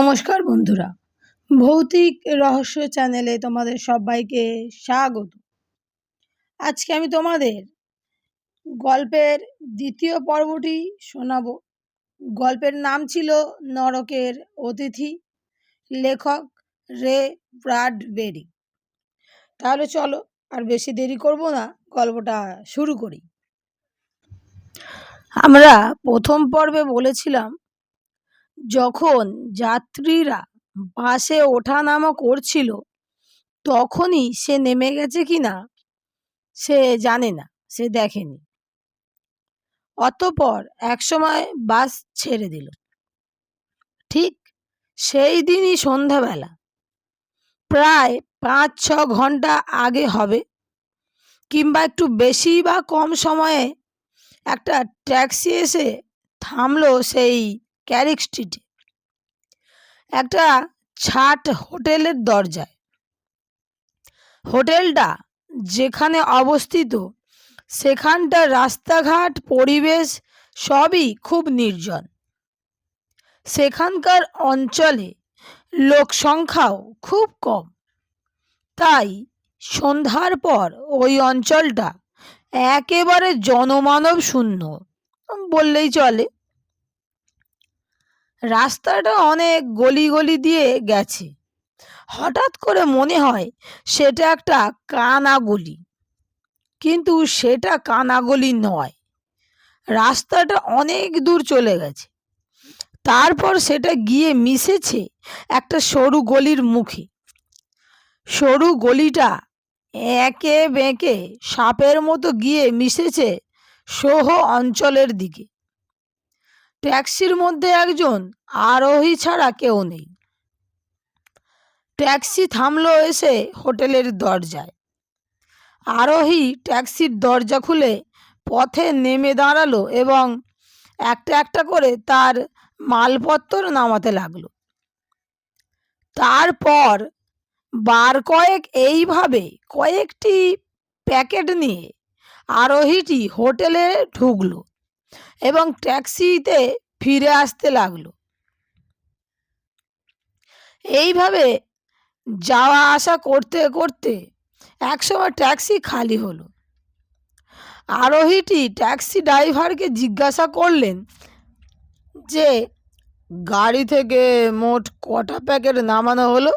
নমস্কার বন্ধুরা। ভৌতিক রহস্য চ্যানেলে তোমাদের সবাইকে স্বাগত। আজকে আমি তোমাদের গল্পের দ্বিতীয় পর্বটি শোনাবো। গল্পের নাম ছিল নরকের অতিথি, লেখক রে ব্রাডবেরি তাহলে চলো, আর বেশি দেরি করব না, গল্পটা শুরু করি। আমরা প্রথম পর্বে বলেছিলাম যখন যাত্রীরা বাসে ওঠানামা করছিল, তখনই সে নেমে গেছে কিনা সে জানে না, সে দেখেনি। অতপর একসময় বাস ছেড়ে দিল। ঠিক সেই দিনই সন্ধ্যাবেলা, প্রায় পাঁচ ছ ঘণ্টা আগে হবে, কিংবা একটু বেশি বা কম সময়ে একটা ট্যাক্সি এসে থামলো সেই ক্যারিক স্ট্রিটে একটা ছাট হোটেলের দরজায়। হোটেলটা যেখানে অবস্থিত, সেখানটার রাস্তাঘাট, পরিবেশ সবই খুব নির্জন। সেখানকার অঞ্চলে লোক সংখ্যাও খুব কম। তাই সন্ধ্যার পর ওই অঞ্চলটা একেবারে জনমানব শূন্য বললেই চলে। রাস্তাটা অনেক গলি গলি দিয়ে গেছে। হঠাৎ করে মনে হয় সেটা একটা কানা গলি কিন্তু সেটা কানা গলি নয়। রাস্তাটা অনেক দূর চলে গেছে। তারপর সেটা গিয়ে মিশেছে একটা সরু গলির মুখে। সরু গলিটা একে বেঁকে সাপের মতো গিয়ে মিশেছে সোহ অঞ্চলের দিকে। ট্যাক্সির মধ্যে একজন, আরোহী ছাড়া কেউ নেই। ট্যাক্সি থামলো এসে হোটেলের দরজায়। আরোহী ট্যাক্সির দরজা খুলে পথে নেমে দাঁড়াল এবং একটা একটা করে তার মালপত্র নামাতে লাগল। তারপর বার কয়েক এইভাবে কয়েকটি প্যাকেট নিয়ে আরোহীটি হোটেলে ঢুকলো। এবং ট্যাক্সিতে ফিরে আসতে লাগল। এইভাবে যাওয়া আসা করতে করতে একসময় ট্যাক্সি খালি হলো। আরোহীটি ট্যাক্সি ড্রাইভারকে জিজ্ঞাসা করলেন যে, গাড়ি থেকে মোট কটা প্যাকেট নামানো হলো?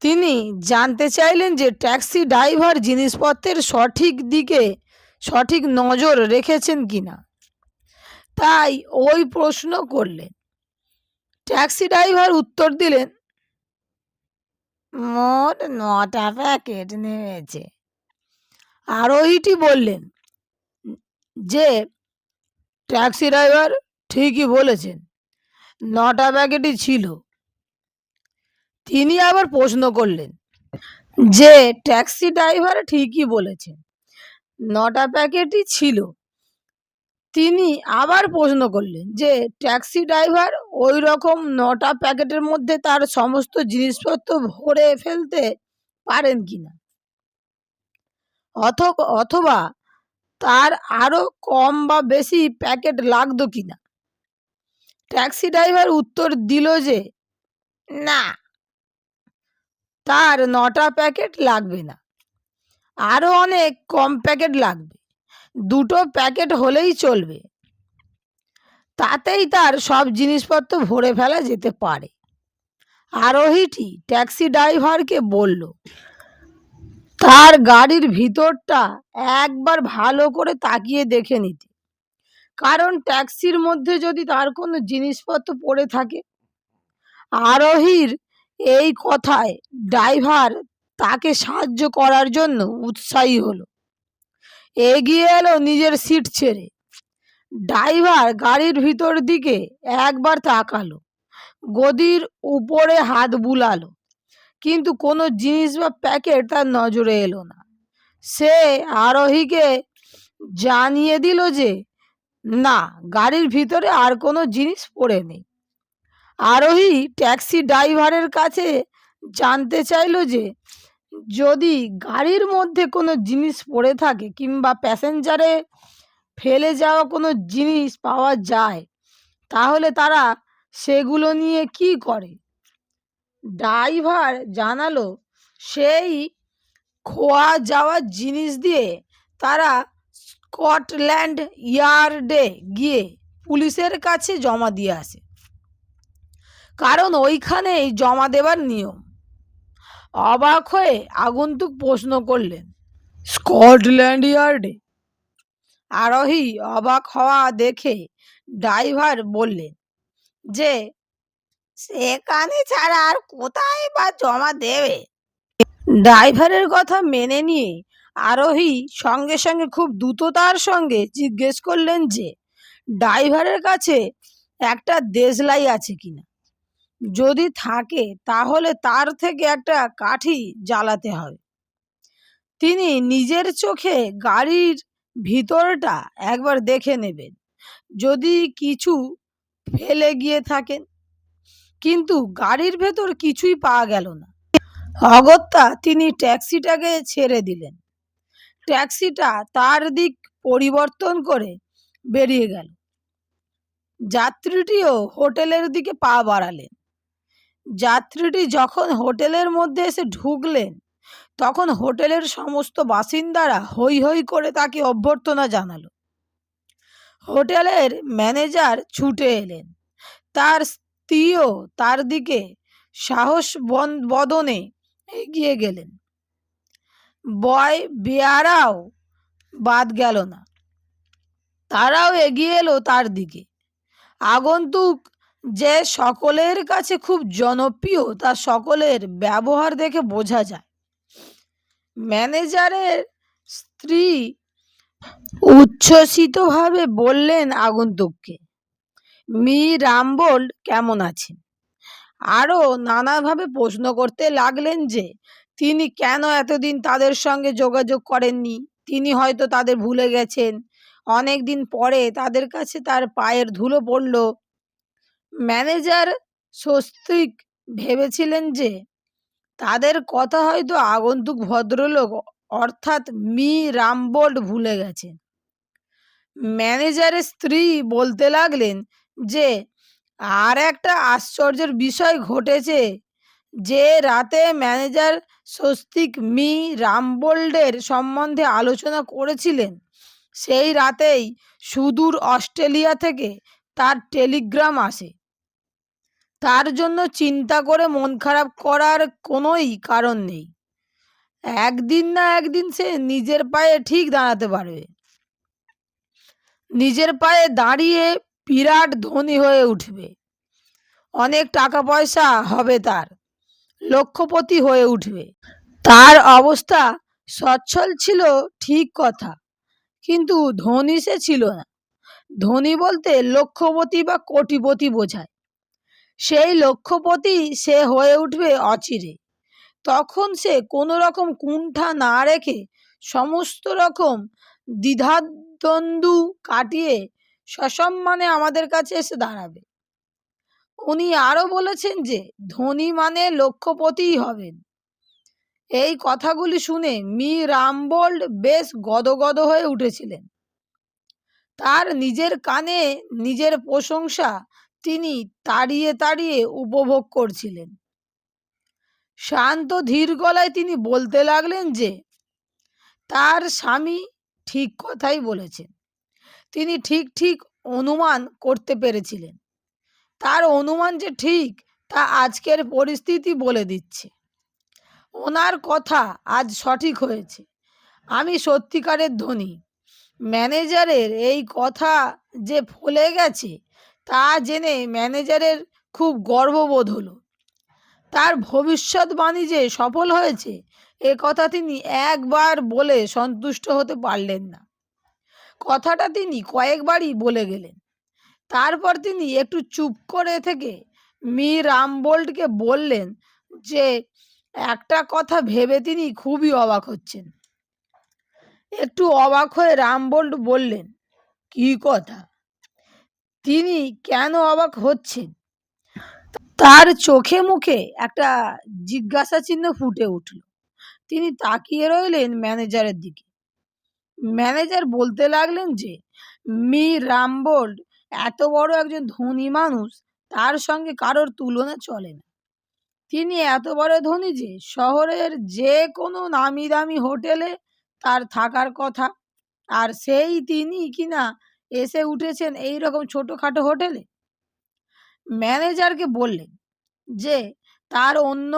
তিনি জানতে চাইলেন যে, ট্যাক্সি ড্রাইভার জিনিসপত্রের সঠিক দিকে সঠিক নজর রেখেছেন কিনা। তাই ওই প্রশ্ন করলেন। ট্যাক্সি ড্রাইভার উত্তর দিলেন, মোট নটা প্যাকেট নেমেছে। আরোহীটি বললেন, যে, ট্যাক্সি ড্রাইভার ঠিকই বলেছেন, নটা প্যাকেটই ছিল। তিনি আবার প্রশ্ন করলেন, যে, ট্যাক্সি ড্রাইভার ঠিকই বলেছেন, নটা প্যাকেটই ছিল। তিনি আবার প্রশ্ন করলেন যে, ট্যাক্সি ড্রাইভার ওই রকম নটা প্যাকেটের মধ্যে তার সমস্ত জিনিসপত্র ভরে ফেলতে পারেন কিনা? অথবা অথবা তার আরও কম বা বেশি প্যাকেট লাগতো কিনা? ট্যাক্সি ড্রাইভার উত্তর দিল যে, না, তার নটা প্যাকেট লাগবে না। আরও অনেক কম প্যাকেট লাগবে। দুটো প্যাকেট হলেই চলবে। তাতেই তার সব জিনিসপত্র ভরে ফেলা যেতে পারে। আরোহীটি ট্যাক্সি ড্রাইভারকে বলল, তার গাড়ির ভিতরটা একবার ভালো করে তাকিয়ে দেখে নিতে। কারণ ট্যাক্সির মধ্যে যদি তার কোনো জিনিসপত্র পড়ে থাকে, আরোহীর এই কথায় ড্রাইভার তাকে সাহায্য করার জন্য উৎসাহী হলো। এগিয়ে এলো নিজের সিট ছেড়ে। ড্রাইভার গাড়ির ভিতর দিকে একবার তাকালো। গদির উপরে হাত বুলালো, কিন্তু কোনো জিনিস বা প্যাকেট তার নজরে এলো না। সে আরোহীকে জানিয়ে দিল যে, না, গাড়ির ভিতরে আর কোনো জিনিস পড়ে নেই। আরোহী ট্যাক্সি ড্রাইভারের কাছে জানতে চাইলো যে যদি গাড়ির মধ্যে কোনো জিনিস পড়ে থাকে কিংবা প্যাসেঞ্জারে ফেলে যাওয়া কোনো জিনিস পাওয়া যায়, তাহলে তারা সেগুলো নিয়ে কি করে? ড্রাইভার জানালো, সেই খোয়া যাওয়া জিনিস দিয়ে তারা স্কটল্যান্ড ইয়ার্ডে গিয়ে পুলিশের কাছে জমা দিয়ে আসে। কারণ ওইখানেই জমা দেবার নিয়ম। অবাক হয়ে আগন্তুক প্রশ্ন করলেন, স্কটল্যান্ড ইয়ার্ডে? আরোহী অবাক হওয়া দেখে ড্রাইভার বললেন, যে, সেখানে ছাড়া আর কোথায় বা জমা দেবে? ড্রাইভারের কথা মেনে নিয়ে আরোহী সঙ্গে সঙ্গে খুব দ্রুততার সঙ্গে জিজ্ঞেস করলেন যে, ড্রাইভারের কাছে একটা দেশলাই আছে কিনা? যদি থাকে, তাহলে তার থেকে একটা কাঠি জ্বালাতে হবে তিনি নিজের চোখে গাড়ির ভিতরটা একবার দেখে নেবেন। যদি কিছু ফেলে গিয়ে থাকেন, কিন্তু গাড়ির ভেতর কিছুই পাওয়া গেল না। অগত্যা তিনি ট্যাক্সিটাকে ছেড়ে দিলেন। ট্যাক্সিটা তার দিক পরিবর্তন করে বেরিয়ে গেল। যাত্রীটিও হোটেলের দিকে পা বাড়ালেন। যাত্রীটি যখন হোটেলের মধ্যে এসে ঢুকলেন, তখন হোটেলের সমস্ত বাসিন্দারা হৈ হৈ করে তাকে অভ্যর্থনা জানালো। হোটেলের ম্যানেজার ছুটে এলেন। তার স্ত্রীও তার দিকে সাহস বদনে এগিয়ে গেলেন। বয় বেয়ারাও বাদ গেল না। তারাও এগিয়ে এলো তার দিকে। আগন্তুক যে সকলের কাছে খুব জনপ্রিয়, তা সকলের ব্যবহার দেখে বোঝা যায়। ম্যানেজারের স্ত্রী উচ্ছ্বসিতভাবে বললেন আগন্তুককে, মি. রামবোল কেমন আছেন? আরও নানাভাবে প্রশ্ন করতে লাগলেন যে, তিনি কেন এতদিন তাদের সঙ্গে যোগাযোগ করেননি? তিনি হয়তো তাদের ভুলে গেছেন। অনেক দিন পরে তাদের কাছে তার পায়ের ধুলো পড়ল। ম্যানেজার স্বস্তিক ভেবেছিলেন যে, তাদের কথা হয়তো আগন্তুক ভদ্রলোক, অর্থাৎ মি. রামবোল্ড ভুলে গেছেন। ম্যানেজারের স্ত্রী বলতে লাগলেন যে, আর একটা আশ্চর্যের বিষয় ঘটেছে যে, রাতে ম্যানেজার স্বস্তিক মি. রামবোল্ডের সম্বন্ধে আলোচনা করেছিলেন। সেই রাতেই সুদূর অস্ট্রেলিয়া থেকে তার টেলিগ্রাম আসে। তার জন্য চিন্তা করে মন খারাপ করার কোনোই কারণ নেই। একদিন না একদিন সে নিজের পায়ে ঠিক দাঁড়াতে পারবে। নিজের পায়ে দাঁড়িয়ে বিরাট ধনী হয়ে উঠবে। অনেক টাকা পয়সা হবে তার, লক্ষপতি হয়ে উঠবে। তার অবস্থা সচ্ছল ছিল ঠিক কথা, কিন্তু ধনী সে ছিল না। ধনী বলতে লক্ষপতি বা কোটিপতি বোঝায়। সেই লক্ষ্যপতি সে হয়ে উঠবে অচিরে। তখন সে কোনো রকম কুণ্ঠা না রেখে সমস্ত রকম দ্বিধাদ্বন্দ্ব কাটিয়ে সসম্মানে আমাদের কাছে এসে দাঁড়াবে। উনি আরও বলেছেন যে, ধনী মানে লক্ষপতিই হবেন। এই কথাগুলি শুনে মি. রামবোল্ড বেশ গদগদ হয়ে উঠেছিলেন। তার নিজের কানে নিজের প্রশংসা তিনি তাড়িয়ে তাড়িয়ে উপভোগ করছিলেন। শান্ত ধীর গলায় তিনি বলতে লাগলেন যে, তার স্বামী ঠিক কথাই বলেছেন। তিনি ঠিক ঠিক অনুমান করতে পেরেছিলেন। তার অনুমান যে ঠিক, তা আজকের পরিস্থিতি বলে দিচ্ছে। ওনার কথা আজ সঠিক হয়েছে। আমি সত্যিকারের ধনী। ম্যানেজারের এই কথা যে ফলে গেছে তা জেনে ম্যানেজারের খুব গর্ববোধ হলো। তার ভবিষ্যৎবাণী যে সফল হয়েছে, এ কথা তিনি একবার বলে সন্তুষ্ট হতে পারলেন না। কথাটা তিনি কয়েকবারই বলে গেলেন। তারপর তিনি একটু চুপ করে থেকে মি রামবোল্টকে বললেন যে, একটা কথা ভেবে তিনি খুবই অবাক হচ্ছেন। একটু অবাক হয়ে রামবোল্ট বললেন, কি কথা? তিনি কেন অবাক হচ্ছেন? তার চোখে মুখে একটা জিজ্ঞাসা চিহ্ন ফুটে উঠল। তিনি তাকিয়ে রইলেন ম্যানেজারের দিকে। ম্যানেজার বলতে লাগলেন যে, মি রামবোল্ড এত বড় একজন ধনী মানুষ, তার সঙ্গে কারোর তুলনা চলে না। তিনি এত বড় ধনী যে, শহরের যে কোনো নামি দামি হোটেলে তার থাকার কথা, আর সেই তিনি কিনা এসে উঠেছেন এই রকম ছোটোখাটো হোটেলে? ম্যানেজারকে বললেন যে, তার অন্য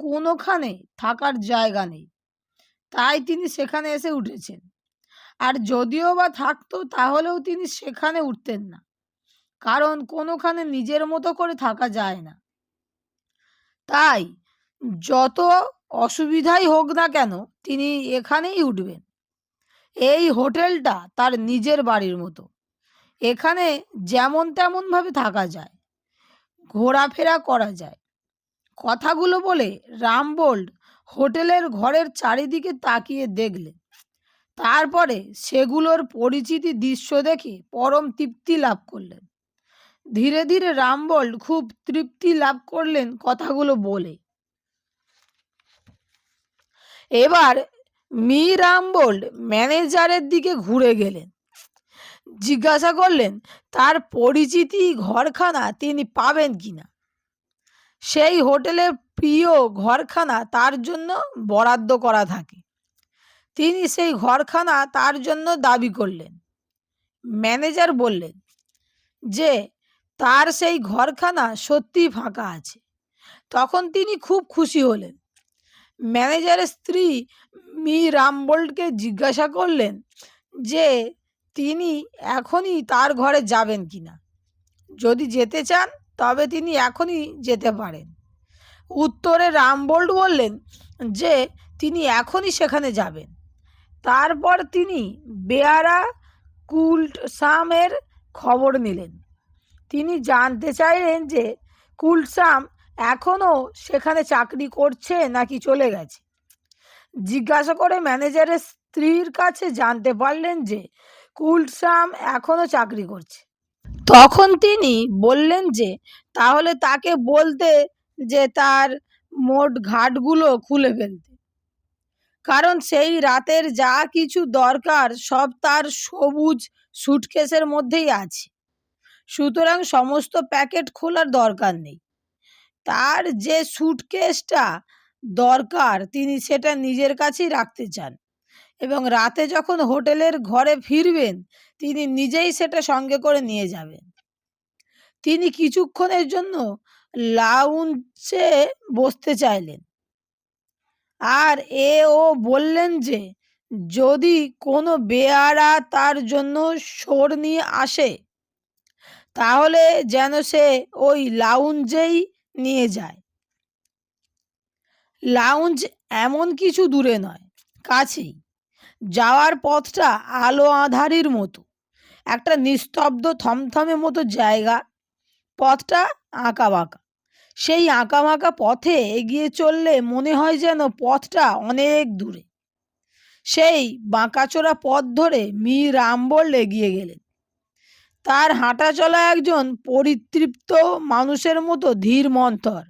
কোনোখানে থাকার জায়গা নেই। তাই তিনি সেখানে এসে উঠেছেন। আর যদিও বা থাকতো, তাহলেও তিনি সেখানে উঠতেন না। কারণ কোনোখানে নিজের মতো করে থাকা যায় না। তাই যত অসুবিধাই হোক না কেন, তিনি এখানেই উঠবেন। এই হোটেলটা তার নিজের বাড়ির মতো। এখানে যেমন তেমনভাবে থাকা যায়, ঘোরাফেরা করা যায়। কথাগুলো বলে রামবোল্ড হোটেলের ঘরের চারিদিকে তাকিয়ে দেখলেন। তারপরে সেগুলোর পরিচিতি দৃশ্য দেখে পরম তৃপ্তি লাভ করলেন। ধীরে ধীরে রামবোল্ড খুব তৃপ্তি লাভ করলেন কথাগুলো বলে। এবার মি রামবোল্ড ম্যানেজারের দিকে ঘুরে গেলেন। জিজ্ঞাসা করলেন, তার পরিচিতি ঘরখানা তিনি পাবেন কিনা? সেই হোটেলের প্রিয় ঘরখানা তার জন্য বরাদ্দ করা থাকে। তিনি সেই ঘরখানা তার জন্য দাবি করলেন। ম্যানেজার বললেন, যে, তার সেই ঘরখানা সত্যি ফাঁকা আছে। তখন তিনি খুব খুশি হলেন। ম্যানেজারের স্ত্রী মি. রামবোল্টকে জিজ্ঞাসা করলেন যে, তিনি এখনই তার ঘরে যাবেন কিনা যদি যেতে চান, তবে তিনি এখনই যেতে পারেন। উত্তরে রামবোল্ট বললেন যে, তিনি এখনই সেখানে যাবেন। তারপর তিনি বেয়ারা কুল্ট সামের খবর নিলেন। তিনি জানতে চাইলেন যে, কুলসাম এখনও সেখানে চাকরি করছে নাকি চলে গেছে। জিজ্ঞাসা করে ম্যানেজারের স্ত্রীর কাছে জানতে পারলেন যে কুলসাম এখনও চাকরি করছে। তখন তিনি বললেন যে, তাহলে তাকে বলতে যে, তার মোট ঘাটগুলো খুলে ফেলতে। কারণ সেই রাতের যা কিছু দরকার, সব তার সবুজ সুটকেসের মধ্যেই আছে। সুতরাং সমস্ত প্যাকেট খোলার দরকার নেই। তার যে সুটকেসটা দরকার, তিনি সেটা নিজের কাছেই রাখতে চান। এবং রাতে যখন হোটেলের ঘরে ফিরবেন, তিনি নিজেই সেটা সঙ্গে করে নিয়ে যাবেন। তিনি কিছুক্ষণের জন্য লাউঞ্চে বসতে চাইলেন। আর এ ও বললেন যে, যদি কোনো বেয়ারা তার জন্য সোর নিয়ে আসে, তাহলে যেন সে ওই লাউঞ্জেই নিয়ে যায়। লাউঞ্জ এমন কিছু দূরে নয়, কাছেই। যাওয়ার পথটা আলো আঁধারির মতো। একটা নিস্তব্ধ থমথমে মতো জায়গা। পথটা আঁকা বাঁকা সেই আঁকা বাঁকা পথে এগিয়ে চললে মনে হয় যেন পথটা অনেক দূরে। সেই বাঁকাচোরা পথ ধরে মি রামবল এগিয়ে গেলেন। তার হাঁটা চলা একজন পরিতৃপ্ত মানুষের মতো ধীর মন্থর।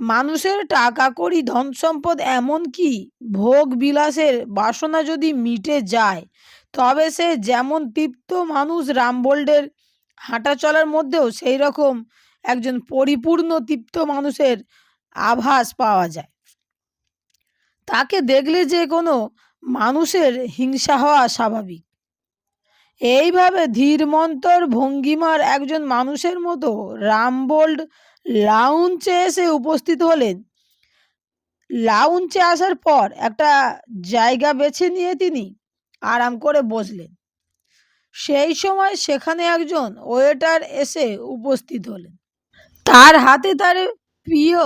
মানুষের টাকা কড়ি ধন সম্পদ এমনকি ভোগ বিলাসের বাসনা যদি মিটে যায়, তবে সে যেমন তৃপ্ত মানুষ রামবোল্ডের হাঁটা চলার মধ্যেও সেই রকম একজন পরিপূর্ণ তৃপ্ত মানুষের আভাস পাওয়া যায়। তাকে দেখলে যে কোনো মানুষের হিংসা হওয়া স্বাভাবিক। এইভাবে ধীরমন্তর ভঙ্গিমার একজন মানুষের মতো রামবোল্ড লাউঞ্চে এসে উপস্থিত হলেন। লাউঞ্চে আসার পর একটা জায়গা বেছে নিয়ে তিনি আরাম করে বসলেন। সেই সময় সেখানে একজন ওয়েটার এসে উপস্থিত হলেন। তার হাতে তার প্রিয়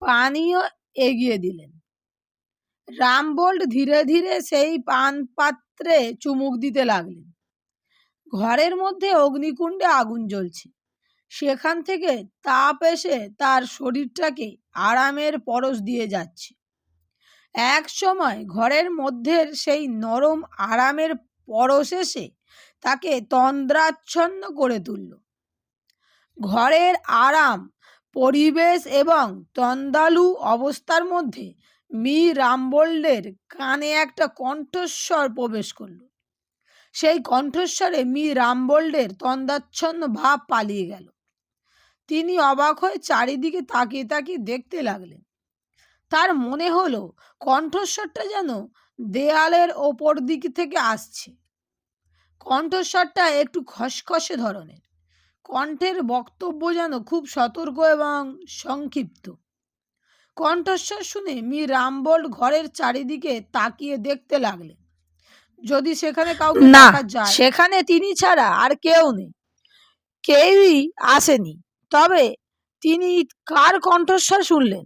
পানীয় এগিয়ে দিলেন। রামবোল্ট ধীরে ধীরে সেই পান পাত্রে চুমুক দিতে লাগলেন। ঘরের মধ্যে অগ্নিকুণ্ডে আগুন জ্বলছে। সেখান থেকে তাপ এসে তার শরীরটাকে আরামের পরশ দিয়ে যাচ্ছে। এক সময় ঘরের মধ্যের সেই নরম আরামের পরশ এসে তাকে তন্দ্রাচ্ছন্ন করে তুলল। ঘরের আরাম, পরিবেশ এবং তন্দালু অবস্থার মধ্যে মি. রামবোল্ডের কানে একটা কণ্ঠস্বর প্রবেশ করল। সেই কণ্ঠস্বরে মি. রামবোল্ডের তন্দাচ্ছন্ন ভাব পালিয়ে গেল। তিনি অবাক হয়ে চারিদিকে তাকিয়ে তাকিয়ে দেখতে লাগলেন। তার মনে হলো কণ্ঠস্বরটা যেন দেয়ালের ওপর দিক থেকে আসছে। কণ্ঠস্বরটা একটু খসখসে ধরনের। কণ্ঠের বক্তব্য যেন খুব সতর্ক এবং সংক্ষিপ্ত। কণ্ঠস্বর শুনে মি রামবোল্ড ঘরের চারিদিকে তাকিয়ে দেখতে লাগলেন। যদি সেখানে কাউকে না, যায়। সেখানে তিনি ছাড়া আর কেউ নেই। কেউই আসেনি। তবে তিনি কার কণ্ঠস্বর শুনলেন?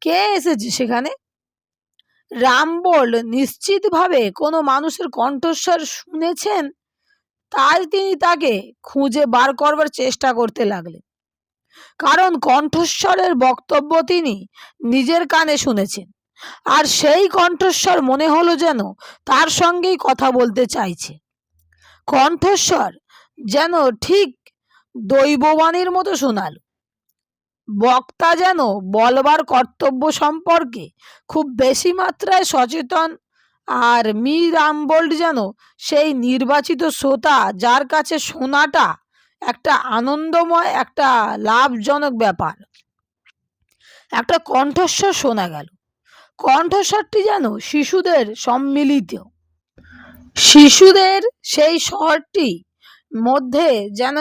কে এসেছে সেখানে? রামবোল্ড নিশ্চিতভাবে কোনো মানুষের কণ্ঠস্বর শুনেছেন? তাই তিনি তাকে খুঁজে বার করবার চেষ্টা করতে লাগলেন। কারণ কণ্ঠস্বরের বক্তব্য তিনি নিজের কানে শুনেছেন। আর সেই কণ্ঠস্বর মনে হলো যেন তার সঙ্গেই কথা বলতে চাইছে। কণ্ঠস্বর যেন ঠিক দৈববাণীর মতো শোনালো। বক্তা যেন বলবার কর্তব্য সম্পর্কে খুব বেশি মাত্রায় সচেতন আর মি রামবোল্ড যেন সেই নির্বাচিত শ্রোতা যার কাছে শোনাটা একটা আনন্দময়, একটা লাভজনক ব্যাপার। একটা কণ্ঠস্বর শোনা গেল। কণ্ঠস্বরটি যেন শিশুদের সম্মিলিত। শিশুদের সেই স্বরটি মধ্যে যেন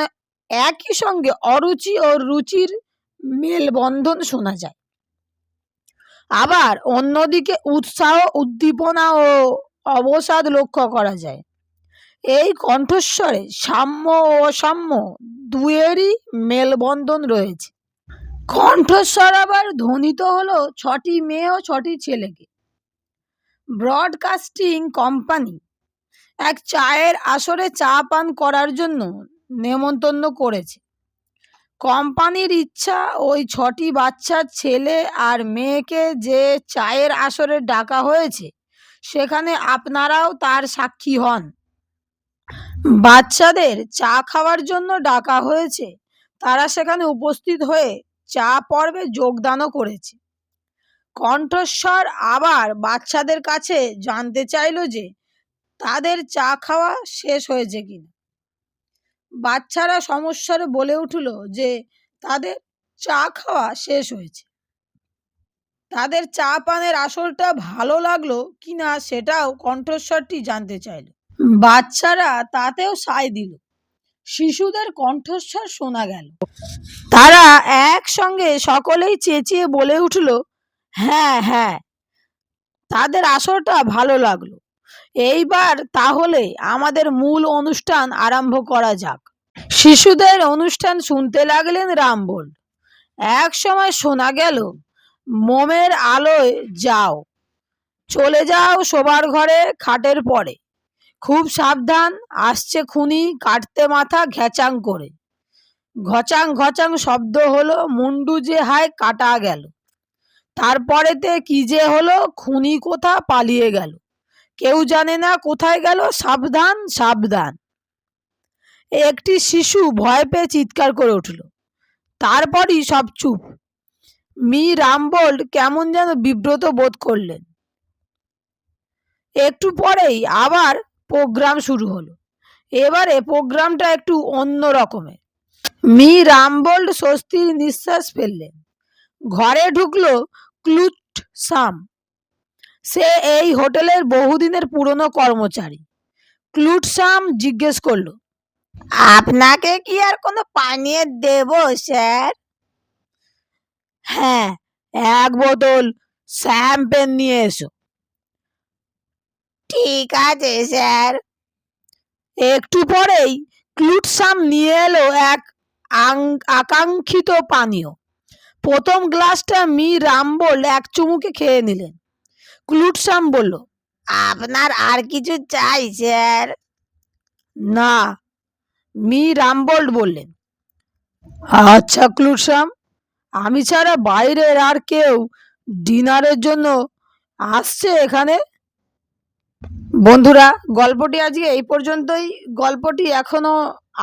একই সঙ্গে অরুচি ও রুচির মেলবন্ধন শোনা যায়। আবার অন্যদিকে উৎসাহ, উদ্দীপনা ও অবসাদ লক্ষ্য করা যায়। এই কণ্ঠস্বরে সাম্য ও অসাম্য দুয়েরই মেলবন্ধন রয়েছে। কণ্ঠস্বর আবার ধ্বনিত হলো ছটি মেয়ে ও ছটি ছেলেকে। ব্রডকাস্টিং কোম্পানি এক চায়ের আসরে চা পান করার জন্য নেমন্তন্ন করেছে। কোম্পানির ইচ্ছা ওই ছটি বাচ্চার ছেলে আর মেয়েকে যে চায়ের আসরে ডাকা হয়েছে, সেখানে আপনারাও তার সাক্ষী হন। বাচ্চাদের চা খাওয়ার জন্য ডাকা হয়েছে। তারা সেখানে উপস্থিত হয়ে চা পর্বে যোগদানও করেছে। কণ্ঠস্বর আবার বাচ্চাদের কাছে জানতে চাইলো যে, তাদের চা খাওয়া শেষ হয়েছে কিনা। বাচ্চারা সমস্যারে বলে উঠল যে তাদের চা খাওয়া শেষ হয়েছে। তাদের চা পানের আসলটা ভালো লাগল কিনা সেটাও কণ্ঠস্বরটি জানতে চাইল। বাচ্চারা তাতেও সায় দিল। শিশুদের কণ্ঠস্বর শোনা গেল। তারা একসঙ্গে সকলেই চেঁচিয়ে বলে উঠল হ্যাঁ হ্যাঁ তাদের আসরটা ভালো লাগল। এইবার তাহলে আমাদের মূল অনুষ্ঠান আরম্ভ করা যাক। শিশুদের অনুষ্ঠান শুনতে লাগলেন রামবোল এক সময় শোনা গেল, মোমের আলোয় যাও, চলে যাও শোবার ঘরে খাটের পরে। খুব সাবধান, আসছে খুনি কাটতে মাথা ঘ্যাচাং করে। ঘচাং ঘচাং শব্দ হলো, মুন্ডু যে হায় কাটা গেল। তারপরেতে কি যে হলো, খুনি কোথা পালিয়ে গেল? কেউ জানে না কোথায় গেল, সাবধান সাবধান। একটি শিশু ভয় পেয়ে চিৎকার করে উঠল। তারপরই সব চুপ। মি. রামবোল্ড কেমন যেন বিব্রত বোধ করলেন। একটু পরেই আবার প্রোগ্রাম শুরু হলো। এবারে প্রোগ্রামটা একটু অন্য রকমের। মি. রামবোল্ড স্বস্তির নিঃশ্বাস ফেললেন। ঘরে ঢুকলো ক্লুট সাম সে এই হোটেলের বহুদিনের পুরনো কর্মচারী। ক্লুটসাম জিজ্ঞেস করল, আপনাকে কি আর কোনো পানীয় দেব, স্যার? হ্যাঁ এক বোতল শ্যাম্পেন নিয়ে এসো। ঠিক আছে, স্যার। একটু পরেই ক্লুটসাম নিয়ে এলো এক আকাঙ্ক্ষিত পানীয়। প্রথম গ্লাসটা মি রামবোল এক চুমুকে খেয়ে নিলেন। ক্লুটসাম বলল। আপনার আর কিছু চাই স্যার? না মি রামবোল্ড বললেন। আচ্ছা ক্লুটসাম আমি ছাড়া বাইরের আর কেউ ডিনারের জন্য আসছে এখানে? বন্ধুরা গল্পটি আজকে এই পর্যন্তই। গল্পটি এখনও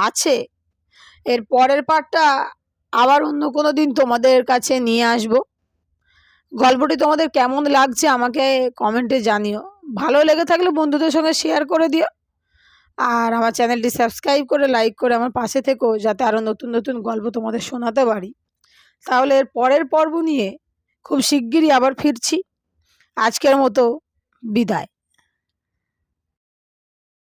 আছে। এর পরের পার্টটা আবার অন্য কোনো দিন তোমাদের কাছে নিয়ে আসব। গল্পটি তোমাদের কেমন লাগছে আমাকে কমেন্টে জানিও। ভালো লেগে থাকলে বন্ধুদের সঙ্গে শেয়ার করে দিও। আর আমার চ্যানেলটি সাবস্ক্রাইব করে লাইক করে আমার পাশে থেকো, যাতে আরও নতুন নতুন গল্প তোমাদের শোনাতে পারি। তাহলে এর পরের পর্ব নিয়ে খুব শিগগিরই আবার ফিরছি। আজকের মতো বিদায়।